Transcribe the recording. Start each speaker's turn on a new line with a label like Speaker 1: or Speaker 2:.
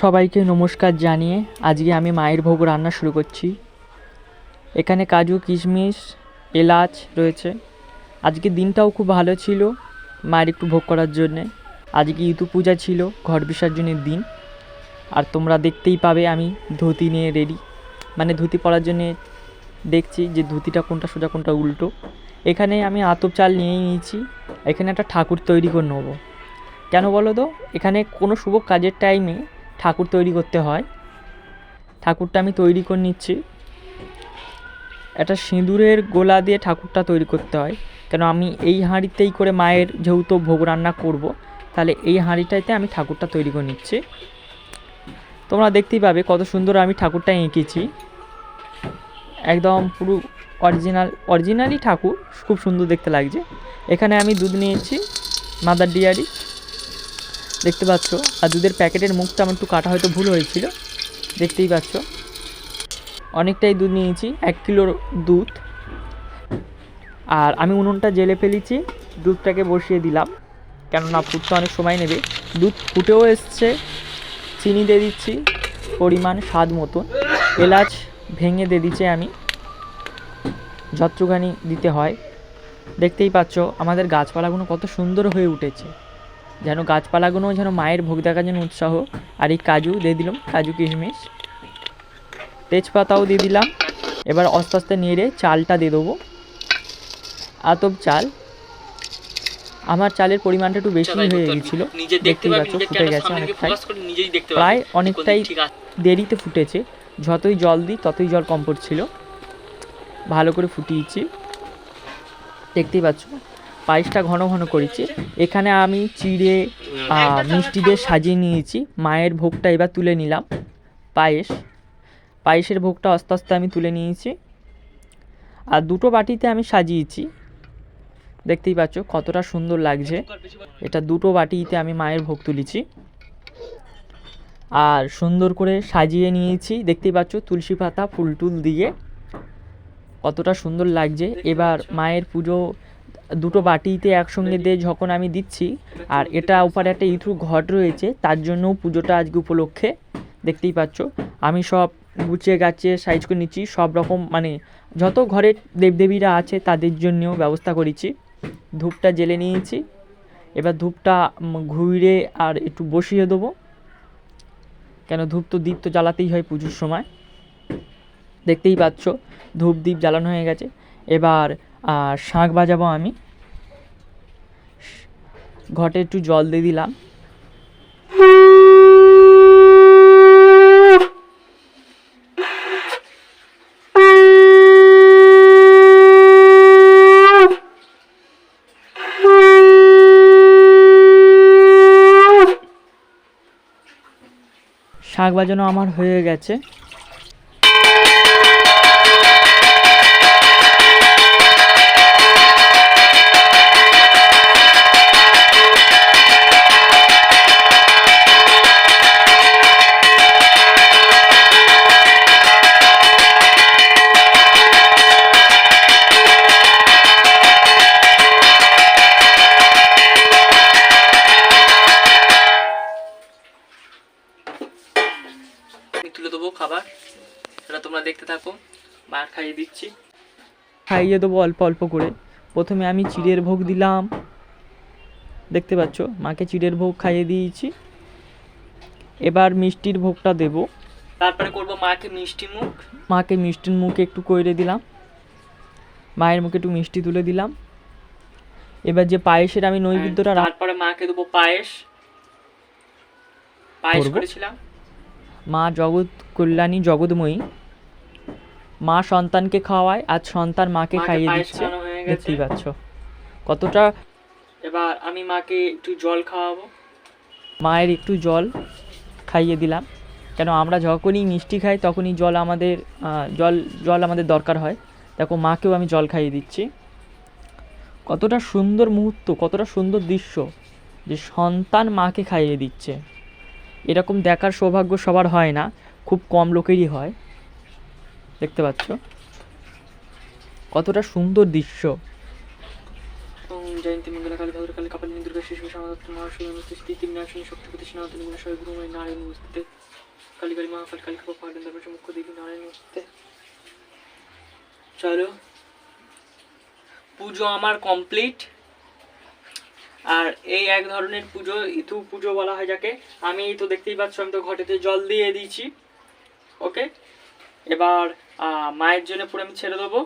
Speaker 1: সবাইকে নমস্কার জানিয়ে আজকে আমি মায়ের ভোগ রান্না শুরু করছি। এখানে কাজু, কিশমিশ, এলাচ রয়েছে। আজকে দিনটাও খুব ভালো ছিল মায়ের একটু ভোগ করার জন্যে। আজকে ইতু পূজা ছিল, ঘর বিসর্জনের দিন। আর তোমরা দেখতেই পাবে আমি ধুতি নিয়ে রেডি মানে ধুতি পরার জন্যে দেখছি যে ধুতিটা কোনটা সোজা, কোনটা উল্টো। এখানে আমি আতপ চাল নিয়ে নিয়েছি। এখানে একটা ঠাকুর তৈরি করে নেব। কেন বলো তো? এখানে কোনো শুভ কাজের টাইমে ঠাকুর তৈরি করতে হয়। ঠাকুরটা আমি তৈরি করে নিচ্ছি। একটা সিঁদুরের গোলা দিয়ে ঠাকুরটা তৈরি করতে হয়। কেন আমি এই হাঁড়িতেই করে মায়ের যেহেতু ভোগ রান্না করব, তাহলে এই হাঁড়িটাতে আমি ঠাকুরটা তৈরি করে নিচ্ছি। তোমরা দেখতেই পাবে কত সুন্দর আমি ঠাকুরটা এঁকেছি। একদম পুরো অরিজিনাল অরিজিনালই ঠাকুর, খুব সুন্দর দেখতে লাগছে। এখানে আমি দুধ নিয়েছি, মাদার ডিয়ারি। দেখতে পাচ্ছ? আর দুধের প্যাকেটের মুখটা আমার একটু কাটা হয়তো ভুল হয়েছিল। দেখতেই পাচ্ছ। অনেকটাই দুধ নিয়েছি, এক কিলোর দুধ। আর আমি উনুনটা জেলে ফেলেছি, দুধটাকে বসিয়ে দিলাম। কেননা ফুটতে অনেক সময় নেবে। দুধ ফুটেও এসছে, চিনি দিয়ে দিচ্ছি, পরিমাণ স্বাদ মতন। এলাচ ভেঙে দিয়ে দিচ্ছি আমি। যতটুখানি দিতে হয়। দেখতেই পাচ্ছ, আমাদের গাছপালাগুলো কত সুন্দর হয়ে উঠেছে। যেন গাছপালাগুলো যেন মায়ের ভোগ দেখার জন্য উৎসাহ। আর এই কাজু দিয়ে দিলাম কাজু কিশমিশ। তেজপাতাও দিয়ে দিলাম। এবার আস্তে আস্তে নেড়ে চালটা দিয়ে দেবো। আতপ চাল। আমার চালের পরিমাণটা একটু বেশি হয়ে গিয়েছিল দেখতেই পাচ্ছ ফুটে গেছে অনেকটাই। প্রায় অনেকটাই দেরিতে ফুটেছে যতই জল দিই ততই জল কম পড়ছিল। ভালো করে ফুটিয়েছি। দেখতেই পাচ্ছ? পায়েসটা ঘন ঘন করেছি। এখানে আমি চিড়ে মিষ্টি দিয়ে সাজিয়ে নিয়েছি। মায়ের ভোগটা এবার তুলে নিলাম। পায়েস। পায়েসের ভোগটা আস্তে আস্তে আমি তুলে নিয়েছি। আর দুটো বাটিতে আমি সাজিয়েছি। দেখতেই পাচ্ছ কতটা সুন্দর লাগছে। এটা দুটো বাটিতে আমি মায়ের ভোগ তুলেছি। আর সুন্দর করে সাজিয়ে নিয়েছি। দেখতেই পাচ্ছ তুলসী পাতা ফুল টুল দিয়ে। কতটা সুন্দর লাগছে। এবার মায়ের পুজো দুটো বাটিতে একসঙ্গে দিয়ে যখন আমি দিচ্ছি আর এটা উপরে একটা ইথু ঘট রয়েছে তার জন্যও পুজোটা আজকে উপলক্ষে দেখতেই পাচ্ছ। আমি সব গুছিয়ে গাছিয়ে সাইজ করে নিচ্ছি সব রকম মানে যত ঘরের দেবদেবীরা আছে তাদের জন্যও ব্যবস্থা করেছি। ধূপটা জেলে নিয়েছি এবার ধূপটা ঘুরে আর একটু বসিয়ে দেবো। কেন ধূপ তো দীপ তো জ্বালাতেই হয় পুজোর সময়। দেখতেই পাচ্ছ ধূপ দ্বীপ জ্বালানো হয়ে গেছে। এবার আহ, শাঁখ বাজাবো আমি। ঘটে একটু জল দিয়ে দিলাম। শাঁখ বাজানো আমার হয়ে গেছে। তোমরা দেখতে থাকো। মার খাইয়ে দিচ্ছি। খাইয়ে দেবো অল্প অল্প করে। প্রথমে আমি চিড়ের ভোগ দিলাম। দেখতে পাচ্ছ? মাকে চিড়ের ভোগ খাইয়ে দিয়েছি। এবার মিষ্টির ভোগটা দেব। তারপরে করব মাকে মিষ্টি মুখ। মাকে মিষ্টির মুখ একটু কইরে দিলাম। মায়ের মুখে একটু মিষ্টি তুলে দিলাম। এবার যে পায়েসের আমি নৈবেদ্যটা রাখ- তারপরে মাকে দেবো পায়েস। পায়েস করেছিলাম। মা জগৎ কল্যাণী জগৎময়ী। মা সন্তানকে খাওয়ায় আর সন্তান মাকে খাইয়ে দিচ্ছে। দেখতেই পাচ্ছ। কতটা এবার আমি মাকে একটু জল খাওয়াবো। মায়ের একটু জল খাইয়ে দিলাম। কেন আমরা যখনই মিষ্টি খাই তখনই জল আমাদের জল জল আমাদের দরকার হয়। দেখো মাকেও আমি জল খাইয়ে দিচ্ছি। কতটা সুন্দর মুহূর্ত কতটা সুন্দর দৃশ্য যে সন্তান মাকে খাইয়ে দিচ্ছে। এরকম দেখার সৌভাগ্য সবার হয় না খুব কম লোকেরই হয়। দেখতে পাচ্ছ? কতটা সুন্দর দৃশ্য।
Speaker 2: জয়ন্তী কালী কালী
Speaker 1: শিশু নারায়ণ কালী কালী কালী মুখ্য নারায়ণ চলো। পুজো আমার কমপ্লিট আর এই এক ধরনের পুজো, ইতু পুজো বলা হয় যাকে। আমি তো দেখতেই পাচ্ছ, আমি তো ঘটেতে জল দিয়ে দিয়েছি। ওকে এবার মায়ের জন্য পুরো আমি ছেড়ে দেবো।